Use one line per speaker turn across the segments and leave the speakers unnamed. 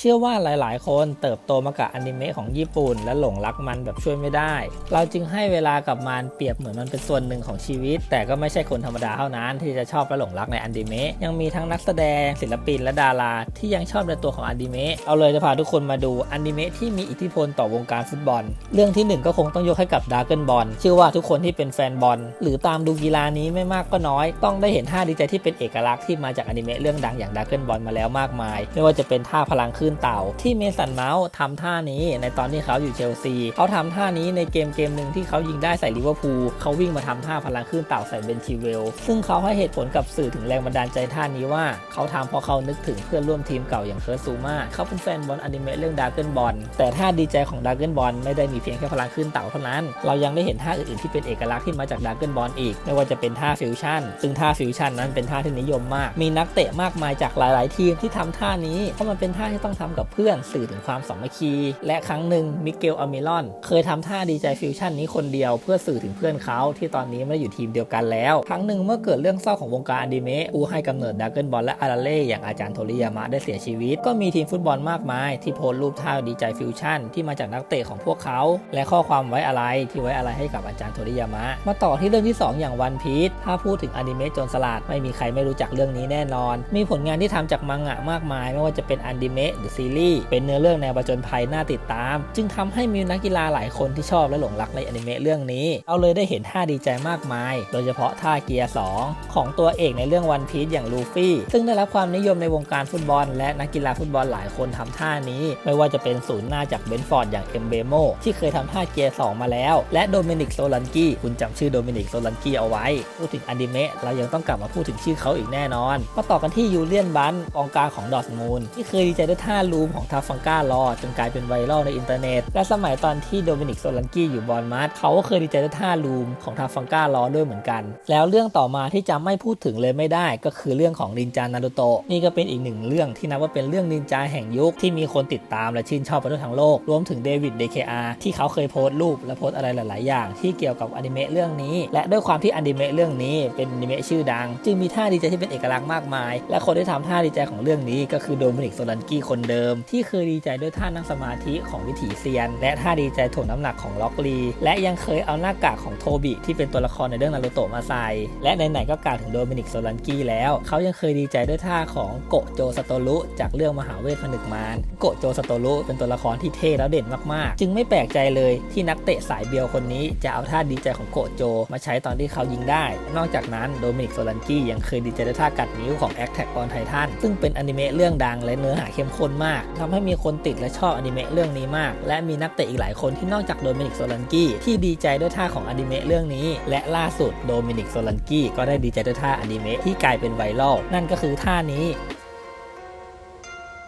เชื่อว่าหลายๆ คนเติบโตมากับอนิเมะของญี่ปุ่น และหลงรักมันแบบช่วยไม่ได้ เราจึงให้เวลากับมันเปรียบเหมือนมันเป็นส่วนหนึ่งของชีวิต แต่ก็ไม่ใช่คนธรรมดาเท่านั้น ที่จะชอบและหลงรักในอนิเมะยังมีทั้งนักแสดงศิลปินและดารา ที่ยังชอบในตัวของอนิเมะเอาเลยจะพาทุกคนมาดูอนิเมะที่มีอิทธิพลต่อวงการฟุตบอล เรื่องที่หนึ่งก็คงต้องยกให้กับดาร์เกิลบอลเชื่อว่าทุกคนที่เป็นแฟนบอลหรือตามดูกีฬานี้ไม่มากก็น้อย ต้องได้เห็นท่าดีใจที่เป็นเอกลักษณ์ที่มาจากอนิเมะเรื่องดังอย่างดาร์เกิลบอลมาแล้วมากมาย ไม่ว่าจะเป็นท่าพลังคลื่นเต่า ที่เมสันเมาส์ทำท่านี้ในตอนที่เขาอยู่เชลซีเขาทำท่านี้ในเกมเกมหนึ่งที่เขายิงได้ใส่ลิเวอร์พูลเขาวิ่งมาทำท่าพลังคลื่นเต่าใส่เบนชิเวล ซึ่งเขาให้เหตุผลกับสื่อถึงแรงบันดาลใจท่านี้ว่า เขาทำเพราะเขานึกถึงเพื่อนร่วมทีมเก่าอย่างเคิร์ซูมาเขาเป็นแฟนบอลอนิเมะเรื่องดาร์เกิลบอลแต่ท่าดีใจของดาร์เกิลบอลไม่ได้มีเพียงแค่พลังคลื่นเต่าเท่านั้น เรายังได้เห็นท่าอื่นๆที่เป็นเอกลักษณ์ที่มาจากดาร์เกิลบอลอีก ไม่ว่าจะเป็นท่าฟิวชั่น ซึ่งท่าฟิวชั่นนั้นเป็นท่าที่นิยมมาก มีนักเตะมากมายจากหลาย ๆ ทีมที่ทำท่านี้เพราะมันเป็นท่าที่ต้องทำกับเพื่อนสื่อถึงความสามัคคี และครั้งหนึ่งมิเกลอามิลอน เคยทำท่าดีใจฟิวชั่นนี้คนเดียวเพื่อสื่อถึงเพื่อนเขาที่ตอนนี้ไม่ได้อยู่ทีมเดียวกันแล้ว ครั้งหนึ่งเมื่อเกิดเรื่องเศร้าของวงการอนิเมะผู้ให้กำเนิดดาร์เกิลบอลและอาราเล่อย่างอาจารย์โทริยามะได้เสียชีวิต ก็มีทีมฟุตบอลมากมาย ที่โพสรูปท่าดีใจฟิวชั่นที่มาจากนักเตะของพวกเขา และข้อความไว้อะไรที่ไว้อะไรให้กับอาจารย์โทริยามะ มาต่อที่เรื่องที่ 2 อย่างวันพีชถ้าพูดถึงอนิเมะโจรสลัดไม่มีใครไม่รู้จักเรื่องนี้แน่นอน มีผลงานที่ทำจากมังงะมากมาย ไม่ว่าจะเป็นอนิเมะหรือซีรีส์เป็นเนื้อเรื่องแนวประจนภัยน่าติดตาม จึงทำให้มีนักกีฬาหลายคนที่ชอบและหลงรักในอนิเมะเรื่องนี้ เอาเลยได้เห็นท่าดีใจมากมาย โดยเฉพาะท่าเกียร์ 2 ของตัวเอกในเรื่องวันพีชอย่างลูฟี่ ซึ่งได้รับความนิยมในวงการฟุตบอล และนักกีฬาฟุตบอลหลายคนทำท่านี้ ไม่ว่าจะเป็นศูนย์หน้าจากเบนฟอร์ดอย่างเอ็มเบโมที่เคยทำท่าเกียร์ 2 มาแล้ว และโดมินิกโซลันกี้คุณจำชื่อโดมินิกโซลันกี้เอาไว้พูดถึงอนิเมะเรายังต้องกลับมาพูดถึงชื่อเขาอีกแน่นอนมาต่อกันที่ยูเลียนบันกองกลางของดอทมูลที่เคยดีใจด้วยท่าลูมของทาฟังก้ารอ จนกลายเป็นไวรัลในอินเทอร์เน็ต และสมัยตอนที่โดมินิกโซลันกี้อยู่บอลมาร์เขาก็เคยดีใจด้วยท่าลูมของทาฟังก้ารอด้วยเหมือนกัน แล้วเรื่องต่อมาที่จะไม่พูดถึงเลยไม่ได้ ก็คือเรื่องของนินจานารูโตะนี่ก็เป็นอีกหนึ่งเรื่องที่นับว่าเป็นเรื่องนินจาแห่งยุคที่มีคนติดตามและชื่นชอบไปทั่วทั้งโลกรวมถึงเดวิดเดคอาร์ที่เขาเคยโพสต์รูปและโพสต์อะไรหลาย ๆ อย่าง ที่เกี่ยวกับอนิเมะเรื่องนี้ และด้วยความที่อนิเมะเรื่องนี้เป็นอนิเมะชื่อดัง จึงมีท่าดีใจที่เป็นเอกลักษณ์มากมาย และคนที่ทำท่าดีใจของเรื่องนี้ก็คือโดมินิกโซลันกี้คนเดิม ที่เคยดีใจด้วยท่านั่งสมาธิของวิถีเซียน และท่าดีใจถ่วงน้ำหนักของล็อกลี และยังเคยเอาหน้ากากของโทบิที่เป็นตัวละครในเรื่องนารูโตะมาใส่ และไหนๆก็กล่าวถึงโดมินิกโซลันกี้แล้ว เขายังเคยดีใจด้วยท่าของโกโจสโตรุจากเรื่องมหาเวทผนึกมารโกโจสโตรุเป็นตัวละครที่เท่แล้วเด่นมากๆ จึงไม่แปลกใจเลยที่นักเตะสายเบียวคนนี้จะเอาท่าดีใจของโกโจ มาใช้ตอนที่เขายิงได้ นอกจากนั้นโดมินิกโซลันกี้ยังเคยดีใจด้วยท่ากัดนิ้วของแอคแท็กออนไททันซึ่งเป็นอนิเมะเรื่องดังและเนื้อหาเข้มข้นมากทำให้มีคนติดและชอบอนิเมะเรื่องนี้มาก และมีนักเตะอีกหลายคนที่นอกจากโดมินิกโซลันกี้ที่ดีใจด้วยท่าของอนิเมะเรื่องนี้ และล่าสุดโดมินิกโซลันกี้ก็ได้ดีใจด้วยท่าอนิเมะที่กลายเป็นไวรัลนั่นก็คือท่านี้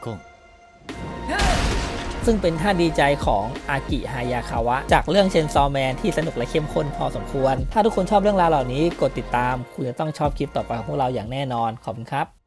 コン
ซึ่งเป็นท่าดีใจของอากิฮายาคาวะ จากเรื่องเชนซอแมนที่สนุกและเข้มข้นพอสมควร ถ้าทุกคนชอบเรื่องราวเหล่านี้ กดติดตาม คุณจะต้องชอบคลิปต่อไปของพวกเราอย่างแน่นอน ขอบคุณครับ